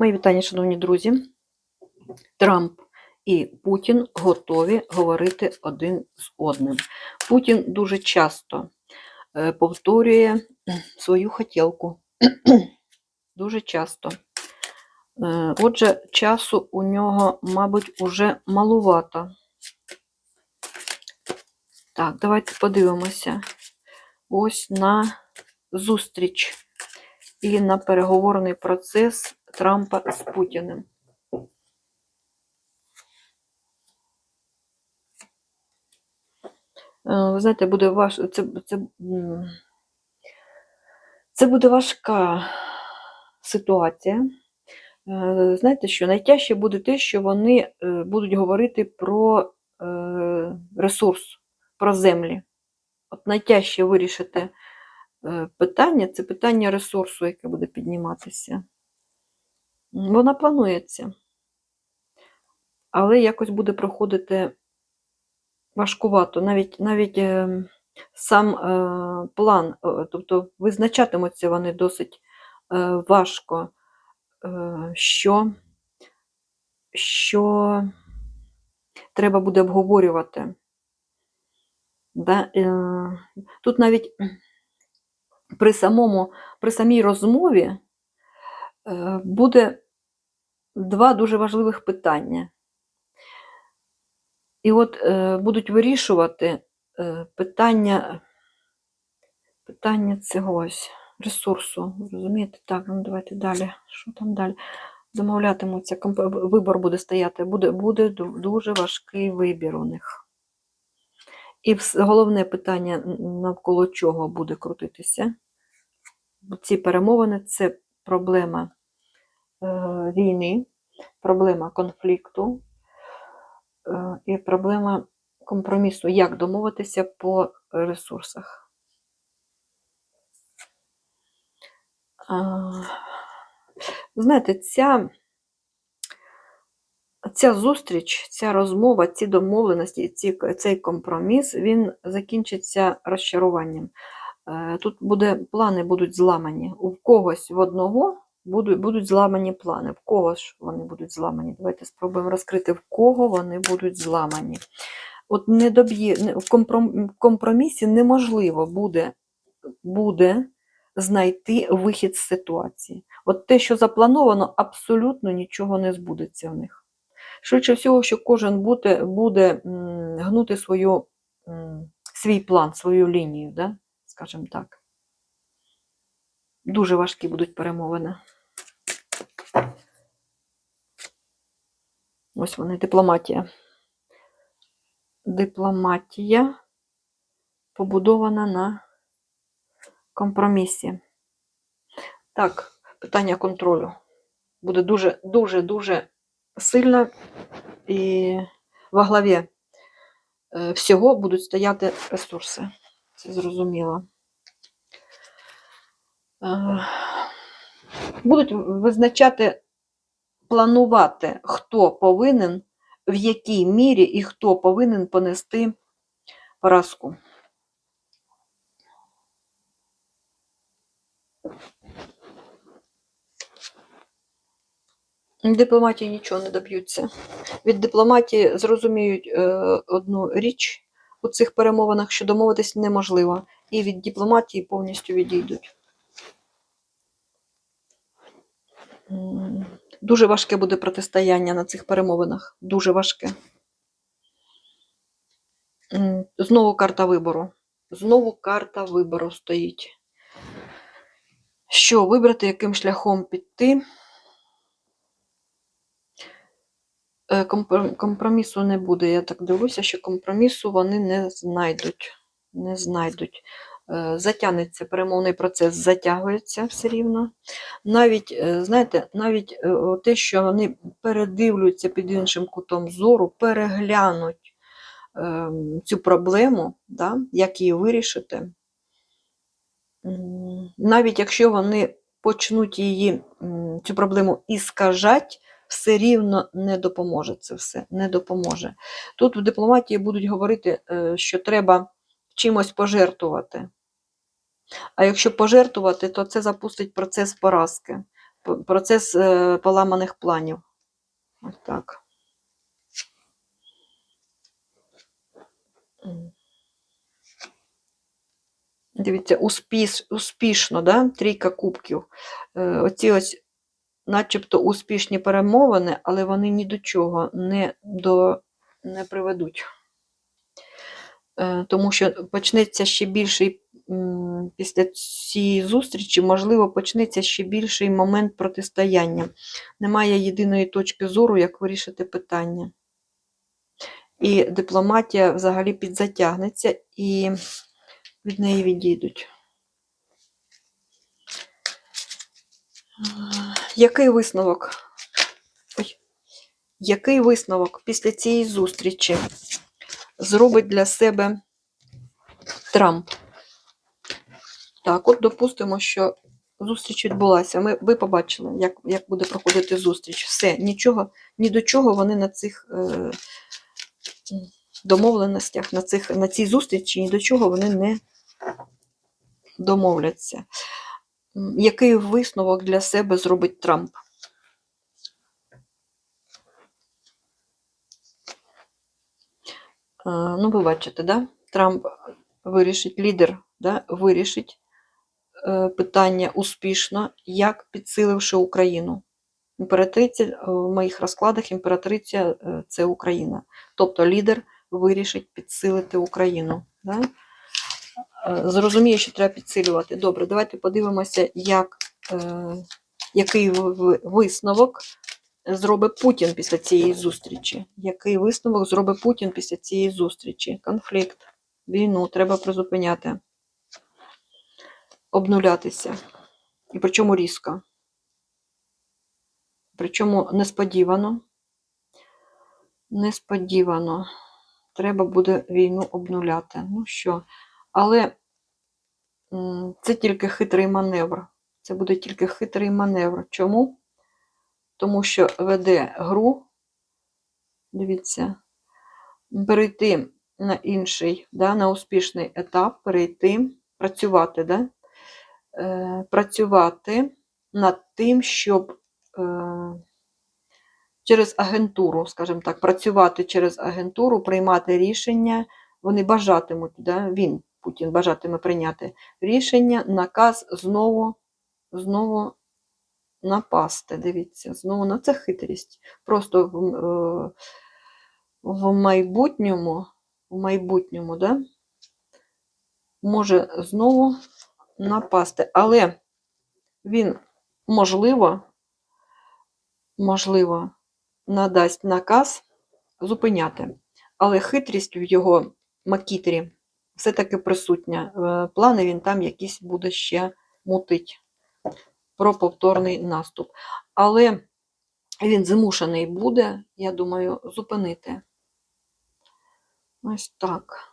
Мої вітання, шановні друзі. Трамп і Путін готові говорити один з одним. Путін дуже часто е, повторює свою хотілку. Дуже часто. Е, Отже, часу у нього, мабуть, уже малувато. Так, давайте подивимося. Ось на зустріч і на переговорний процес Трампа з Путіним. Е, Ви знаєте, буде важ... це, це, це буде важка ситуація. Е, Знаєте що? Найтяжче буде те, що вони е, будуть говорити про ресурс, про землі. От найтяжче вирішити питання це питання ресурсу, яке буде підніматися. Вона планується, але якось буде проходити важкувато. Навіть, навіть е, сам е, план, е, тобто визначатимуться вони досить е, важко, е, що, що треба буде обговорювати. Да? Е, Тут навіть при, самому, при самій розмові буде два дуже важливих питання. І от е, будуть вирішувати е, питання, питання цього ось ресурсу. Розумієте? Так, ну давайте далі. Що там далі? Замовлятимуться, вибор буде стояти, буде, буде дуже важкий вибір у них. І головне питання, навколо чого буде крутитися. Ці перемовини це проблема е, війни, проблема конфлікту е, і проблема компромісу, як домовитися по ресурсах. Знаєте, ця, ця зустріч, ця розмова, ці домовленості, ці, цей компроміс, він закінчиться розчаруванням. Е, Тут буде, плани будуть зламані. У когось в одного будуть, будуть зламані плани. В кого ж вони будуть зламані? Давайте спробуємо розкрити, в кого вони будуть зламані. От не доб'є, в компромісі неможливо буде, буде знайти вихід з ситуації. От те, що заплановано, абсолютно нічого не збудеться в них. Швидше всього, що кожен буде, буде гнути свою, свій план, свою лінію, да? скажімо так. Дуже важкі будуть перемовини. Ось вони, дипломатія. Дипломатія побудована на компромісі. Так, питання контролю буде дуже, дуже, дуже сильно і во главі е, всього будуть стояти ресурси. Це зрозуміло. Е, Будуть визначати, планувати, хто повинен, в якій мірі і хто повинен понести поразку. Дипломатії нічого не доб'ються. Від дипломатії зрозуміють е, одну річ у цих перемовинах, що домовитись неможливо, і від дипломатії повністю відійдуть. Дуже важке буде протистояння на цих перемовинах. Дуже важке. Знову карта вибору. Знову карта вибору стоїть. Що вибрати, яким шляхом піти? Е, Компромісу не буде. Я так дивлюся, що компромісу вони не знайдуть. Не знайдуть. Е, Затягнеться перемовний процес, затягується все рівно. Навіть, е, знаєте, навіть е, те, що вони передивлюються під іншим кутом зору, переглянуть ем, цю проблему, да, як її вирішити. Навіть якщо вони почнуть її, цю проблему іскажать, все рівно не допоможе це все, не допоможе. Тут в дипломатії будуть говорити, що треба чимось пожертвувати. А якщо пожертвувати, то це запустить процес поразки. процес е, поламаних планів. Ось так. Дивіться, успіш, успішно, да? трійка кубків. Е, оці ось, начебто, успішні перемовини, але вони ні до чого не, до, не приведуть. Е, тому що почнеться ще більший, після цієї зустрічі, можливо, почнеться ще більший момент протистояння. Немає єдиної точки зору, як вирішити питання. І дипломатія взагалі підзатягнеться і від неї відійдуть. Який висновок? Ой. Який висновок після цієї зустрічі зробить для себе Трамп? Так, от допустимо, що зустріч відбулася. Ми, ви побачили, як, як буде проходити зустріч. Все, нічого, ні до чого вони на цих е, домовленостях, на, цих, на цій зустрічі, ні до чого вони не домовляться. Який висновок для себе зробить Трамп? Е, Ну, ви бачите, да? Трамп вирішить, лідер да, вирішить питання успішно, як підсиливши Україну. Імператриця е, в моїх розкладах імператриця е, це Україна. Тобто лідер вирішить підсилити Україну. Да? Е, Зрозуміє, що треба підсилювати. Добре, давайте подивимося, як, е, який висновок зробить Путін після цієї зустрічі. Який висновок зробить Путін після цієї зустрічі? Конфлікт, війну треба призупиняти, обнулятися. І причому різко. Причому несподівано. Несподівано. Треба буде війну обнуляти. Ну що, але це тільки хитрий маневр. Це буде тільки хитрий маневр. Чому? Тому що веде гру, дивіться, перейти на інший, да, на успішний етап, перейти, працювати, да? Е, працювати над тим, щоб е, через агентуру, скажімо так, працювати через агентуру, приймати рішення. Вони бажатимуть, да, він, Путін, бажатиме прийняти рішення, наказ знову, знову напасти. Дивіться, знову на це хитрість. Просто в, е, в майбутньому, в майбутньому, да, може знову напасти. Але він, можливо, можливо, надасть наказ зупиняти. Але хитрість в його макітрі все-таки присутня. Е, Плани він там якісь буде ще мутить про повторний наступ. Але він змушений буде, я думаю, зупинити. Ось так.